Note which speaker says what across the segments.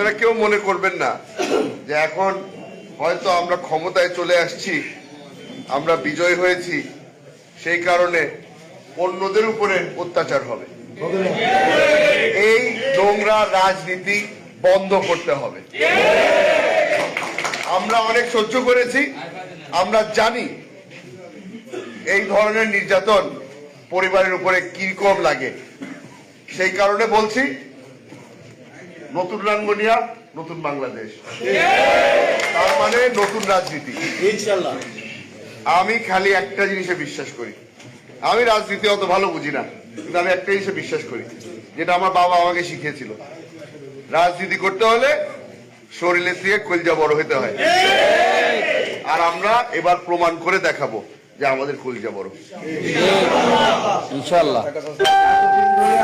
Speaker 1: আপনারা কেউ মনে করবেন না যে এখন হয়তো আমরা ক্ষমতায় চলে আসছি, আমরা বিজয় হয়েছি, সেই কারণে অন্যদের উপরে অত্যাচার হবে। এই নোংরা রাজনীতি বন্ধ করতে হবে। আমরা অনেক সহ্য করেছি, আমরা জানি এই ধরনের নির্যাতন পরিবারের উপরে কীরকম লাগে। সেই কারণে বলছি নতুন রাঙ্গনিয়া নতুন বাংলাদেশ। তার মানে নতুন রাজনীতি। আমি খালি একটা জিনিসে বিশ্বাস করি। আমি রাজনীতি অত ভালো বুঝি না কিন্তু আমি একটা জিনিসে বিশ্বাস করি যেটা আমার বাবা আমাকে শিখিয়েছিল। রাজনীতি করতে হলে শরীরের থেকে কলজা বড় হতে হয়। আর আমরা এবার প্রমাণ করে দেখাবো যে আমাদের কলজা বড়।
Speaker 2: ইনশাল্লাহ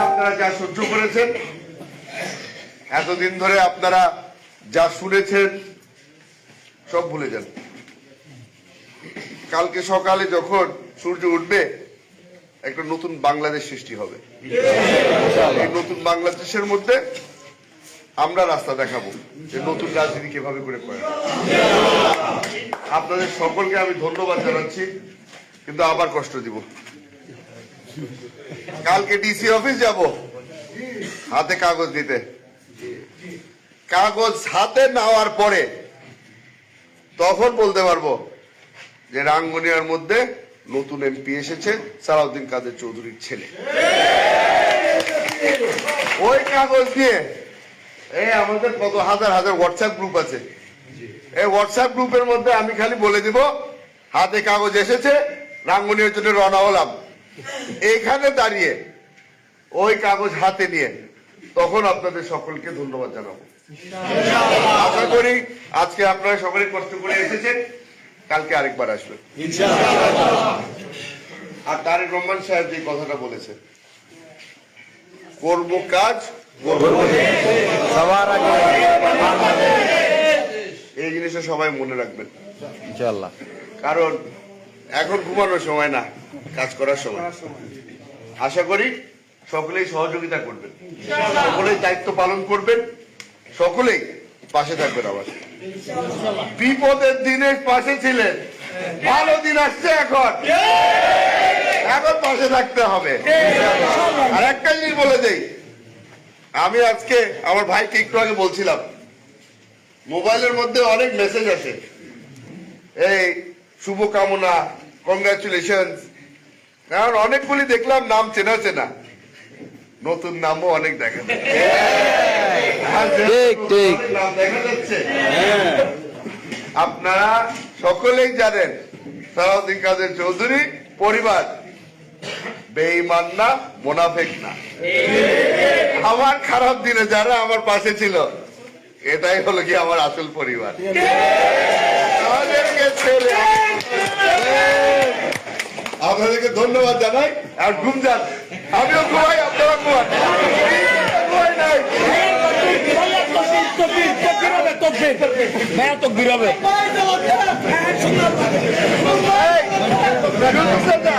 Speaker 1: আপনারা যা সহ্য করেছেন এতদিন ধরে আপনারা যা শুনেছেন, সব ভুলে যান। কালকে সকালে যখন সূর্য উঠবে, একটা নতুন বাংলাদেশ সৃষ্টি হবে। এই নতুন বাংলাদেশের মধ্যে আমরা রাস্তা দেখাবো যে নতুন রাজনীতি কীভাবে করে করে আপনাদের সকলকে আমি ধন্যবাদ জানাচ্ছি, কিন্তু আবার কষ্ট দিব। কালকে ডিসি অফিস যাব, হাতে কাগজ দিতে। কাগজ হাতে নেওয়ার পরে তখন বলতে পারব যে রাঙ্গনিয়ার মধ্যে নতুন এমপি এসেছে, সালাউদ্দিন কাদের চৌধুরীর ছেলে। ওই কাগজ দিয়ে এই আমাদের কত হাজার হাজার হোয়াটসঅ্যাপ গ্রুপ আছে। এই হোয়াটসঅ্যাপ গ্রুপের মধ্যে আমি খালি বলে দিব, হাতে কাগজ এসেছে, রাঙ্গনিয়ার জন্য রওনা হলাম। এইখানে দাঁড়িয়ে ওই কাগজ হাতে নিয়ে তখন আপনাদের সকলকে ধন্যবাদ জানাব। আশা করি আজকে আপনারা সকলে কষ্ট করে এসেছেন। কালকে আরেকবার আসবেন। আর তারেক রহমান সাহেব যে কথাটা বলেছে করব কাজ
Speaker 2: সবার আগে
Speaker 1: এই জিনিসটা সবাই মনে রাখবেন।
Speaker 2: ইনশাল্লাহ
Speaker 1: কারণ এখন ঘুমানোর সময় না কাজ করার সময়। আশা করি সকলেই সহযোগিতা করবেন। সকলেই দায়িত্ব পালন করবেন। সকলেই পাশে থাকবেন আমার বিপদের দিনে পাশে ছিলেন। ভালো দিন আসছে এখন। এখন পাশে থাকতে হবে। আর একটা জিনিস বলে দেই, আমি আজকে আমার ভাইকে একটু আগে বলছিলাম, মোবাইলের মধ্যে অনেক মেসেজ আসে। এই শুভকামনা কংগ্রাচুলেশন কারণ অনেকগুলি দেখলাম, নাম চেনা চেনা। নতুন নামও অনেক দেখা যাচ্ছে। আর যে
Speaker 2: ঠিক, ঠিক।
Speaker 1: অনেক নাম আপনারা সকলেই জানেন সালাউদ্দিন কাদের চৌধুরী পরিবার বেঈমান না মোনাফেক না। আমার খারাপ দিনে যারা আমার পাশে ছিল এটাই হলো কি আমার আসল পরিবার। আপনাদেরকে ধন্যবাদ জানাই আর ঘুম যান আমিও ঘুমাই আপনারা ঘুমান ঘুমাই নাই
Speaker 2: তকবির হবে।
Speaker 1: শুনছেন না?